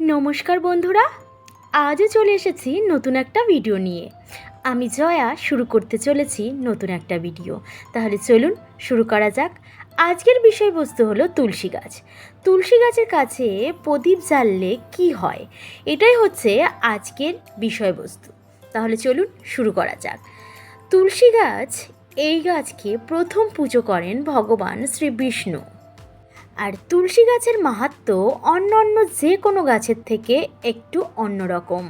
নমস্কার বন্ধুরা, আজও চলে এসেছি নতুন একটা ভিডিও নিয়ে। আমি জয়া, শুরু করতে চলেছি নতুন একটা ভিডিও। তাহলে চলুন শুরু করা যাক। আজকের বিষয়বস্তু হলো তুলসী গাছ। তুলসী গাছের কাছে প্রদীপ জ্বাললে কি হয়? এটাই হচ্ছে আজকের বিষয়বস্তু। তাহলে চলুন শুরু করা যাক। তুলসী গাছ এই গাছকে প্রথম পুজো করেন ভগবান শ্রী বিষ্ণু। আর তুলসী গাছের মাহাত্ম অন্য অন্য যে কোনো গাছের থেকে একটু অন্যরকম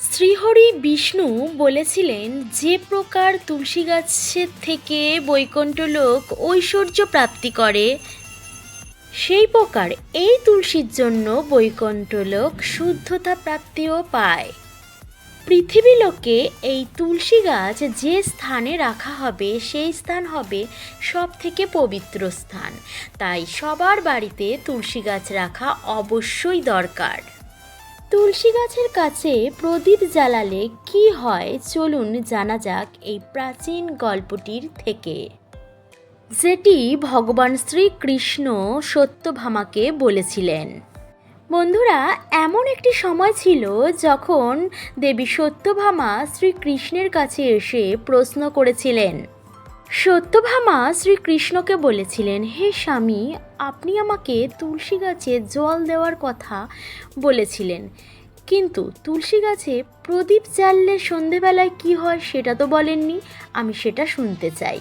শ্রীহরি বিষ্ণু বলেছিলেন, যে প্রকার তুলসী গাছের থেকে বৈকুণ্ঠ লোক ঐশ্বর্য প্রাপ্তি করে, সেই প্রকার এই তুলসীর জন্য বৈকুণ্ঠ লোক শুদ্ধতা প্রাপ্তিও পায়। পৃথিবী লোকে এই তুলসী গাছ যে স্থানে রাখা হবে, সেই স্থান হবে সব থেকে পবিত্র স্থান। তাই সবার বাড়িতে তুলসী গাছ রাখা অবশ্যই দরকার। তুলসী গাছের কাছে প্রদীপ জ্বালালে কি হয় চলুন জানা যাক এই প্রাচীন গল্পটির থেকে। যেটি ভগবান শ্রীকৃষ্ণ সত্যভামাকে বলেছিলেন। বন্ধুরা, এমন একটি সময় ছিল যখন দেবী সত্যভামা শ্রীকৃষ্ণের কাছে এসে প্রশ্ন করেছিলেন। সত্যভামা শ্রীকৃষ্ণকে বলেছিলেন, হে স্বামী, আপনি আমাকে তুলসী গাছে জল দেওয়ার কথা বলেছিলেন। কিন্তু তুলসী গাছে প্রদীপ জ্বাললে সন্ধেবেলায় কি হয় সেটা তো বলেননি, আমি সেটা শুনতে চাই।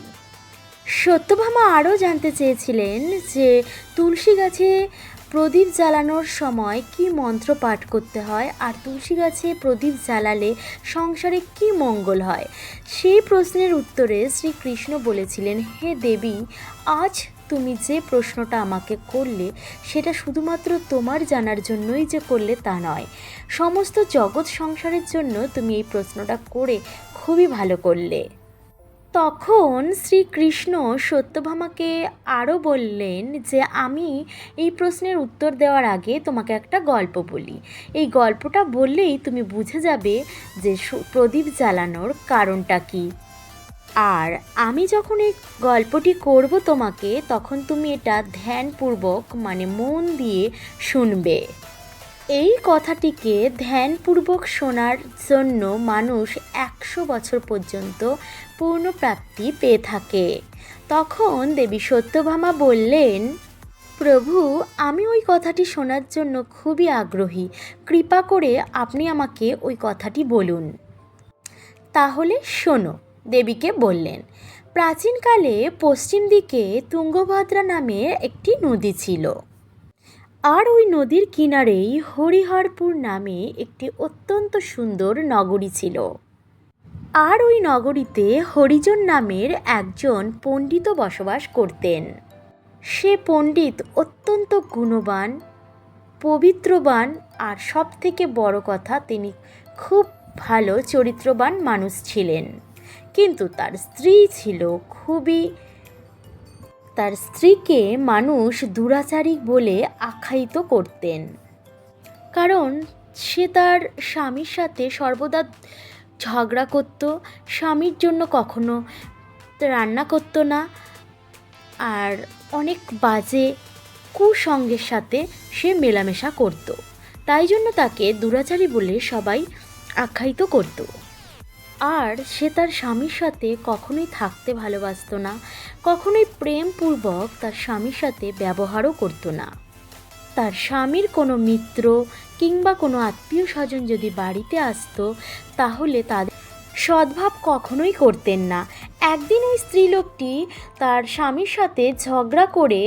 সত্যভামা আরও জানতে চেয়েছিলেন যে তুলসী গাছে প্রদীপ জ্বালানোর সময় কি মন্ত্র পাঠ করতে হয়? আর তুলসী গাছে প্রদীপ জ্বালালে সংসারে কি মঙ্গল হয়? সেই প্রশ্নের উত্তরে শ্রীকৃষ্ণ বলেছিলেন, হে দেবী, আজ তুমি যে প্রশ্নটা আমাকে করলে, সেটা শুধুমাত্র তোমার জানার জন্যই যে করলে তা নয়। সমস্ত জগৎ সংসারের জন্য তুমি এই প্রশ্নটা করে খুবই ভালো করলে। তখন শ্রীকৃষ্ণ সত্যভামাকে আরও বললেন যে, আমি এই প্রশ্নের উত্তর দেওয়ার আগে তোমাকে একটা গল্প বলি। এই গল্পটা বললেই তুমি বুঝে যাবে যে প্রদীপ জ্বালানোর কারণটা কী। আর আমি যখন এই গল্পটি করব তোমাকে, তখন তুমি এটা ধ্যানপূর্বক মানে মন দিয়ে শুনবে। এই কথাটিকে ধ্যানপূর্বক শোনার জন্য মানুষ একশো বছর পর্যন্ত পূর্ণপ্রাপ্তি পেয়ে থাকে। তখন দেবী সত্যভামা বললেন, প্রভু, আমি ওই কথাটি শোনার জন্য খুবই আগ্রহী। কৃপা করে আপনি আমাকে ওই কথাটি বলুন। তাহলে শোনো, দেবীকে বললেন, প্রাচীনকালে পশ্চিম দিকে তুঙ্গভদ্রা নামে একটি নদী ছিল। আর ওই নদীর কিনারেই হরিহরপুর নামে একটি অত্যন্ত সুন্দর নগরী ছিল। আর ওই নগরীতে হরিজন নামের একজন পণ্ডিত বসবাস করতেন। সে পণ্ডিত অত্যন্ত গুণবান, পবিত্রবান আর সবথেকে বড় কথা, তিনি খুব ভালো চরিত্রবান মানুষ ছিলেন। কিন্তু তার স্ত্রী ছিল খুবই তার স্ত্রীকে মানুষ দুরাচারী বলে আখ্যায়িত করতেন। কারণ সে তার স্বামীর সাথে সর্বদা ঝগড়া করত, স্বামীর জন্য কখনো রান্না করতো না আর অনেক বাজে কুসঙ্গের সাথে সে মেলামেশা করত। তাই জন্য তাকে দুরাচারী বলে সবাই আখ্যায়িত করতো। আর সে তার স্বামীর সাথে কখনোই থাকতে ভালোবাসত না, কখনোই প্রেমপূর্বক তার স্বামীর সাথে ব্যবহারও করত না। তার স্বামীর কোনো মিত্র কিংবা কোনো আত্মীয় স্বজন যদি বাড়িতে আসতো, তাহলে তাদের সদ্ভাব কখনোই করতেন না। একদিন ওই স্ত্রীলোকটি তার স্বামীর সাথে ঝগড়া করে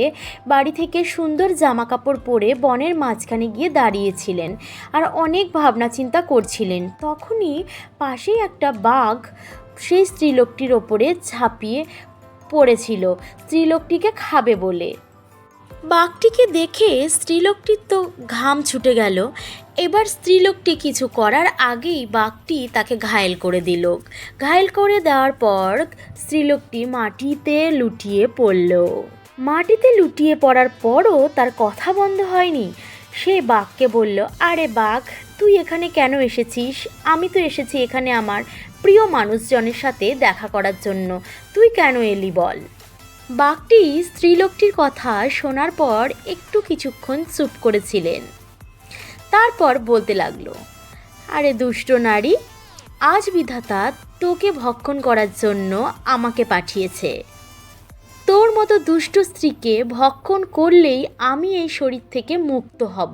বাড়ি থেকে সুন্দর জামা কাপড় পরে বনের মাঝখানে গিয়ে দাঁড়িয়েছিলেন আর অনেক ভাবনা চিন্তা করছিলেন। তখনই পাশেই একটা বাঘ সেই স্ত্রীলোকটির ওপরে ঝাঁপিয়ে পড়েছিল। স্ত্রীলোকটিকে খাবে বলে। বাঘটিকে দেখে স্ত্রীলোকটির তো ঘাম ছুটে গেল। এবার স্ত্রীলোকটি কিছু করার আগেই বাঘটি তাকে ঘায়েল করে দিল। ঘায়েল করে দেওয়ার পর স্ত্রীলোকটি মাটিতে লুটিয়ে পড়ল। মাটিতে লুটিয়ে পড়ার পরও তার কথা বন্ধ হয়নি। সে বাঘকে বলল, আরে বাঘ, তুই এখানে কেন এসেছিস? আমি তো এসেছি এখানে আমার প্রিয় মানুষজনের সাথে দেখা করার জন্য। তুই কেন এলি বল? বাঘটি স্ত্রীলোকটির কথা শোনার পর একটু কিছুক্ষণ চুপ করেছিলেন। তারপর বলতে লাগল, আরে দুষ্ট নারী, আজ বিধাতা তোকে ভক্ষণ করার জন্য আমাকে পাঠিয়েছে। তোর মতো দুষ্ট স্ত্রীকে ভক্ষণ করলেই আমি এই শরীর থেকে মুক্ত হব।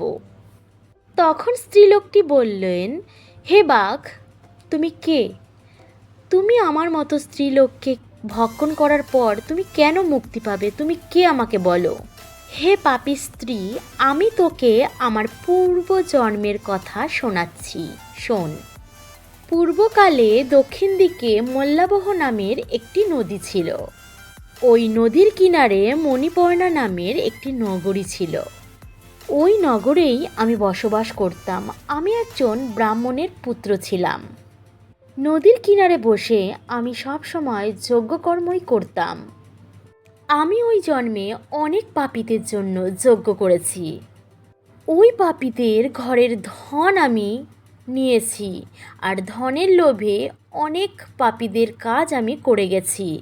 তখন স্ত্রীলোকটি বললেন, হে বাঘ, তুমি কে? তুমি আমার মতো স্ত্রীলোককে ভক্ষণ করার পর তুমি কেন মুক্তি পাবে? তুমি কে আমাকে বলো? হে পাপি স্ত্রী, আমি তোকে আমার পূর্ব জন্মের কথা শোনাচ্ছি। শোন, পূর্বকালে দক্ষিণ দিকে মোল্লাবহ নামের একটি নদী ছিল। ওই নদীর কিনারে মণিপর্ণা নামের একটি নগরী ছিল। ওই নগরেই আমি বসবাস করতাম। আমি একজন ব্রাহ্মণের পুত্র ছিলাম। নদীর কিনারে বসে আমি সব সময় যজ্ঞকর্মই করতাম। আমি ওই জন্মে অনেক পাপীদের জন্য যজ্ঞ করেছি। ওই পাপীদের ঘরের ধন আমি নিয়েছি আর ধনের লোভে অনেক পাপীদের কাজ আমি করে গেছি।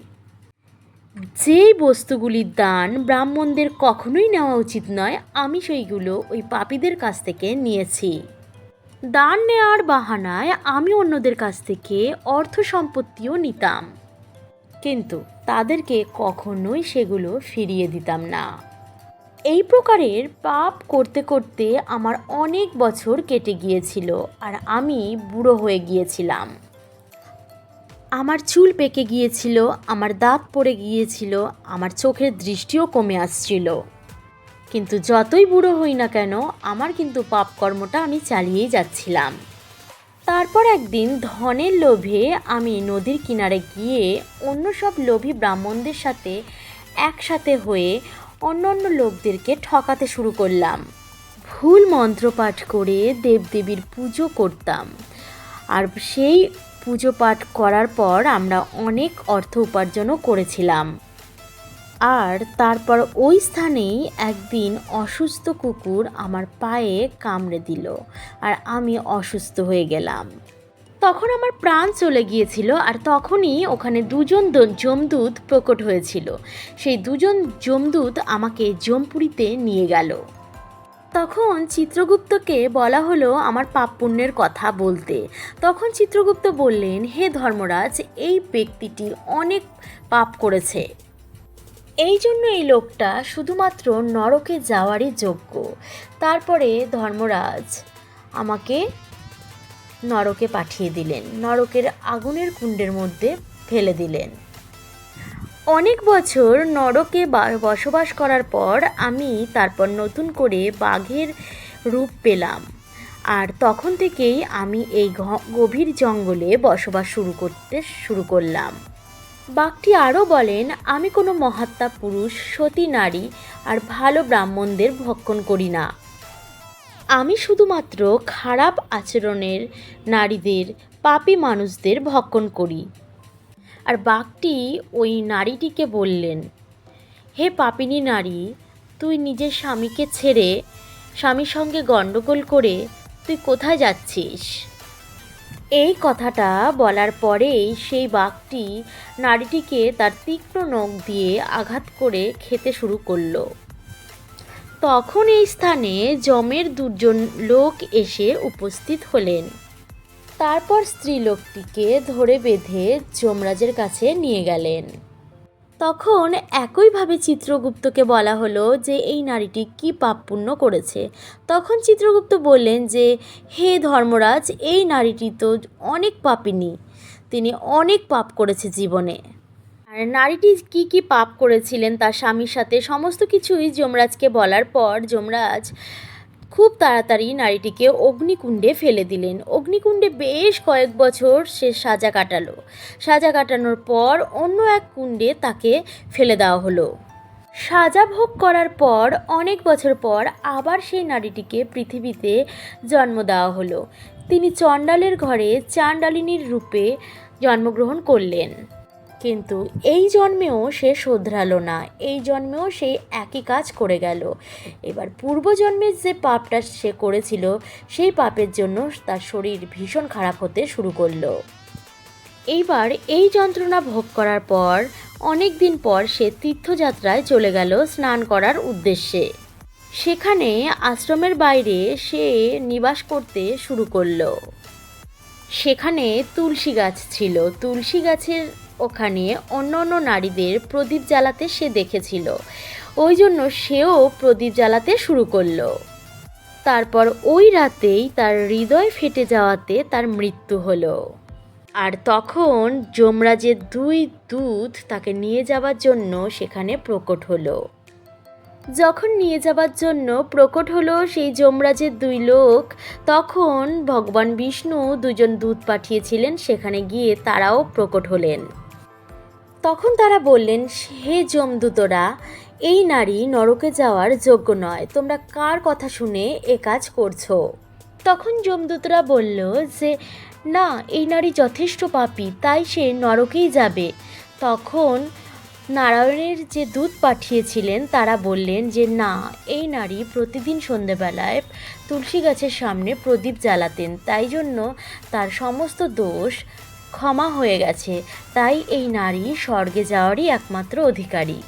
যেই বস্তুগুলির দান ব্রাহ্মণদের কখনোই নেওয়া উচিত নয়, আমি সেইগুলো ওই পাপীদের কাছ থেকে নিয়েছি। দান নেওয়ার বাহানায় আমি অন্যদের কাছ থেকে অর্থ সম্পত্তিও নিতাম। কিন্তু তাদেরকে কখনোই সেগুলো ফিরিয়ে দিতাম না। এই প্রকারের পাপ করতে করতে আমার অনেক বছর কেটে গিয়েছিল আর আমি বুড়ো হয়ে গিয়েছিলাম। আমার চুল পেকে গিয়েছিল, আমার দাঁত পড়ে গিয়েছিল, আমার চোখের দৃষ্টিও কমে আসছিল। কিন্তু যতই বুড়ো হই না কেন, আমার কিন্তু পাপকর্মটা আমি চালিয়েই যাচ্ছিলাম। তারপর একদিন ধনের লোভে আমি নদীর কিনারে গিয়ে অন্য সব লোভী ব্রাহ্মণদের সাথে একসাথে হয়ে অন্য অন্য লোকদেরকে ঠকাতে শুরু করলাম। ভুল মন্ত্রপাঠ করে দেবদেবীর পুজো করতাম। আর সেই পুজো পাঠ করার পর আমরা অনেক অর্থ উপার্জনও করেছিলাম। আর তারপর ওই স্থানেই একদিন অসুস্থ কুকুর আমার পায়ে কামড়ে দিল আর আমি অসুস্থ হয়ে গেলাম। তখন আমার প্রাণ চলে গিয়েছিল আর তখনই ওখানে দুজন যমদূত প্রকট হয়েছিল। সেই দুজন যমদূত আমাকে জমপুরিতে নিয়ে গেল। তখন চিত্রগুপ্তকে বলা হলো আমার পাপ পুণ্যের কথা বলতে। তখন চিত্রগুপ্ত বললেন, হে ধর্মরাজ, এই ব্যক্তিটি অনেক পাপ করেছে। এই জন্য এই লোকটা শুধুমাত্র নরকে যাওয়ারই যোগ্য। তারপরে ধর্মরাজ আমাকে নরকে পাঠিয়ে দিলেন, নরকের আগুনের কুণ্ডের মধ্যে ফেলে দিলেন। অনেক বছর নরকে বসবাস করার পর আমি তারপর নতুন করে বাঘের রূপ পেলাম। আর তখন থেকেই আমি এই গভীর জঙ্গলে বসবাস শুরু করতে শুরু করলাম। বাঘটি আরও বলেন, আমি কোনো মহাত্মা পুরুষ, সতী নারী আর ভালো ব্রাহ্মণদের ভক্ষণ করি না। আমি শুধুমাত্র খারাপ আচরণের নারীদের, পাপী মানুষদের ভক্ষণ করি। আর বাঘটি ওই নারীটিকে বললেন, হে পাপিনী নারী, তুই নিজের স্বামীকে ছেড়ে স্বামীর সঙ্গে গণ্ডগোল করে তুই কোথায় যাচ্ছিস? এই কথাটা বলার পরেই সেই বাঘটি নারীটিকে তার তীক্ষ্ণ নখ দিয়ে আঘাত করে খেতে শুরু করল। তখন এই স্থানে জমের দুজন লোক এসে উপস্থিত হলেন। তারপর স্ত্রীলোকটিকে ধরে বেঁধে যমরাজের কাছে নিয়ে গেলেন। তখন একইভাবে চিত্রগুপ্তকে বলা হলো যে এই নারীটি কি পাপ পুণ্য করেছে। তখন চিত্রগুপ্ত বললেন যে, হে ধর্মরাজ, এই নারীটি তো অনেক পাপিনী। তিনি অনেক পাপ করেছে জীবনে। আর নারীটি কি কি পাপ করেছিলেন তার স্বামীর সাথে সমস্ত কিছুই যমরাজকে বলার পর যমরাজ তাড়াতাড়ি নারীটিকে অগ্নিকুণ্ডে ফেলে দিলেন। অগ্নিকুণ্ডে বেশ কয়েক বছর সে সাজা কাটালো। সাজা কাটানোর পর অন্য এক কুণ্ডে তাকে ফেলে দেওয়া হলো। সাজা ভোগ করার পর অনেক বছর পর আবার সেই নারীটিকে পৃথিবীতে জন্ম দেওয়া হলো। তিনি চণ্ডালের ঘরে চাণ্ডালিনীর রূপে জন্মগ্রহণ করলেন। কিন্তু এই জন্মেও সে শোধরালো না। এই জন্মেও সে একই কাজ করে গেল। এবার পূর্বজন্মের যে পাপটা সে করেছিল, সেই পাপের জন্য তার শরীর ভীষণ খারাপ হতে শুরু করল। এইবার এই যন্ত্রণা ভোগ করার পর অনেক দিন পর সে তীর্থযাত্রায় চলে গেল স্নান করার উদ্দেশ্যে। সেখানে আশ্রমের বাইরে সে নিবাস করতে শুরু করল। সেখানে তুলসী গাছ ছিল। তুলসী গাছের ওখানে অন্য অন্য নারীদের প্রদীপ জ্বালাতে সে দেখেছিল। ওই জন্য সেও প্রদীপ জ্বালাতে শুরু করল। তারপর ওই রাতেই তার হৃদয় ফেটে যাওয়াতে তার মৃত্যু হলো। আর তখন যমরাজের দুই দূত তাকে নিয়ে যাওয়ার জন্য সেখানে প্রকট হলো। যখন নিয়ে যাবার জন্য প্রকট হলো সেই যমরাজের দুই লোক, তখন ভগবান বিষ্ণু দুজন দূত পাঠিয়েছিলেন, সেখানে গিয়ে তারাও প্রকট হলেন। তখন তারা বললেন, হে যমদূতরা, এই নারী নরকে যাওয়ার যোগ্য নয়। তোমরা কার কথা শুনে এ কাজ করছ? তখন যমদূতরা বলল যে, না, এই নারী যথেষ্ট পাপী, তাই সে নরকেই যাবে। তখন নারায়ণের যে দূত পাঠিয়েছিলেন, তারা বললেন যে, না, এই নারী প্রতিদিন সন্ধেবেলায় তুলসী গাছের সামনে প্রদীপ জ্বালাতেন। তাই জন্য তার সমস্ত দোষ ক্ষমা হয়ে গেছে। তাই এই নারী স্বর্গে যাওয়ারই একমাত্র অধিকারী।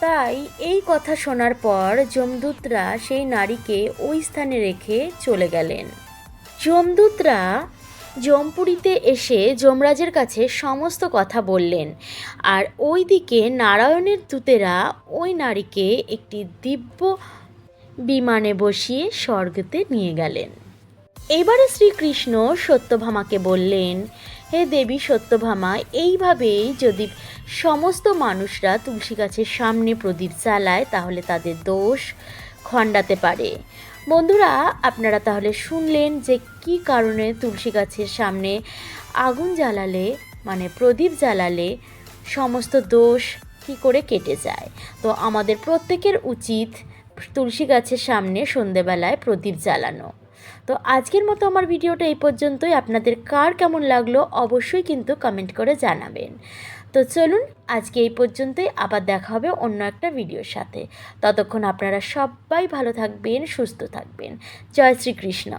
তাই এই কথা শোনার পর যমদূতরা সেই নারীকে ওই স্থানে রেখে চলে গেলেন। যমদূতরা যমপুরীতে এসে যমরাজের কাছে সমস্ত কথা বললেন। আর ওইদিকে নারায়ণের দূতেরা ওই নারীকে একটি দিব্য বিমানে বসিয়ে স্বর্গতে নিয়ে গেলেন। এবারে শ্রীকৃষ্ণ সত্যভামাকে বললেন, হে দেবী সত্যভামা, এইভাবেই যদি সমস্ত মানুষরা তুলসী গাছের সামনে প্রদীপ জ্বালায়, তাহলে তাদের দোষ খণ্ডাতে পারে। বন্ধুরা, আপনারা তাহলে শুনলেন যে কি কারণে তুলসী গাছের সামনে আগুন জ্বালালে মানে প্রদীপ জ্বালালে সমস্ত দোষ কি করে কেটে যায়? তো আমাদের প্রত্যেকের উচিত তুলসী গাছের সামনে সন্ধেবেলায় প্রদীপ জ্বালানো। তো আজকের মতো আমার ভিডিওটা এই পর্যন্তই। আপনাদের কার কেমন লাগল অবশ্যই কিন্তু কমেন্ট করে জানাবেন। তো চলুন, আজকে এই পর্যন্তই। আবার দেখা হবে অন্য একটা ভিডিওর সাথে। ততক্ষণ আপনারা সবাই ভালো থাকবেন, সুস্থ থাকবেন। জয় শ্রীকৃষ্ণ।